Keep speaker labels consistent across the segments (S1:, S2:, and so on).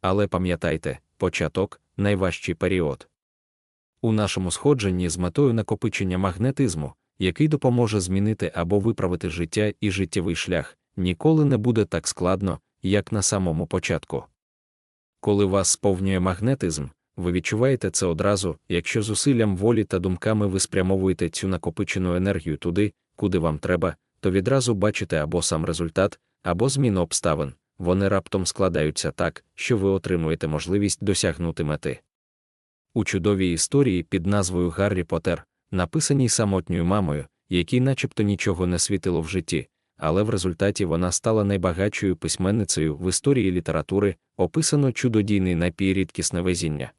S1: але пам'ятайте, початок найважчий період. У нашому сходженні з метою накопичення магнетизму, який допоможе змінити або виправити життя і життєвий шлях, ніколи не буде так складно, як на самому початку. Коли вас сповнює магнетизм, ви відчуваєте це одразу, якщо зусиллям волі та думками ви спрямовуєте цю накопичену енергію туди, куди вам треба, то відразу бачите або сам результат, або зміну обставин, вони раптом складаються так, що ви отримуєте можливість досягнути мети. У чудовій історії під назвою Гаррі Поттер, написаній самотньою мамою, якій начебто нічого не світило в житті, але в результаті вона стала найбагатшою письменницею в історії літератури, описано чудодійний напій рідкісне везіння.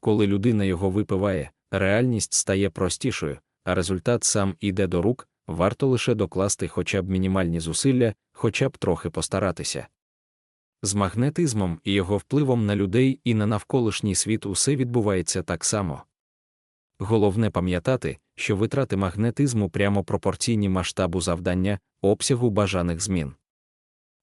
S1: Коли людина його випиває, реальність стає простішою, а результат сам іде до рук, варто лише докласти хоча б мінімальні зусилля, хоча б трохи постаратися. З магнетизмом і його впливом на людей і на навколишній світ усе відбувається так само. Головне пам'ятати, що витрати магнетизму прямо пропорційні масштабу завдання, обсягу бажаних змін.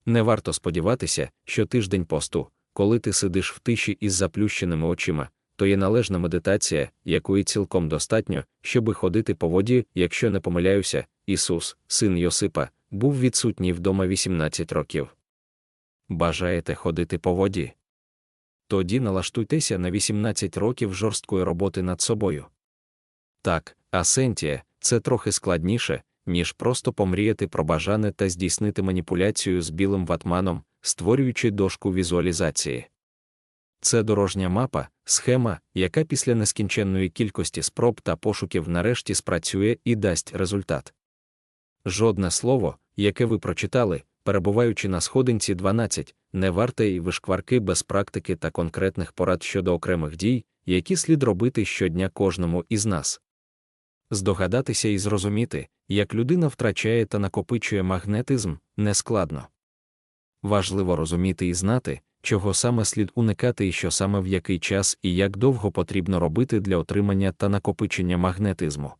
S1: Не варто сподіватися, що тиждень посту, коли ти сидиш в тиші із заплющеними очима, то є належна медитація, якої цілком достатньо, щоби ходити по воді, якщо не помиляюся, Ісус, син Йосипа, був відсутній вдома 18 років. Бажаєте ходити по воді? Тоді налаштуйтеся на 18 років жорсткої роботи над собою. Так, асентія це трохи складніше, ніж просто помріяти про бажане та здійснити маніпуляцію з білим ватманом, створюючи дошку візуалізації. Це дорожня мапа, схема, яка після нескінченної кількості спроб та пошуків нарешті спрацює і дасть результат. Жодне слово, яке ви прочитали, перебуваючи на сходинці 12, не варте й вишкварки без практики та конкретних порад щодо окремих дій, які слід робити щодня кожному із нас. Здогадатися і зрозуміти, як людина втрачає та накопичує магнетизм, нескладно. Важливо розуміти і знати, чого саме слід уникати і що саме в який час і як довго потрібно робити для отримання та накопичення магнетизму.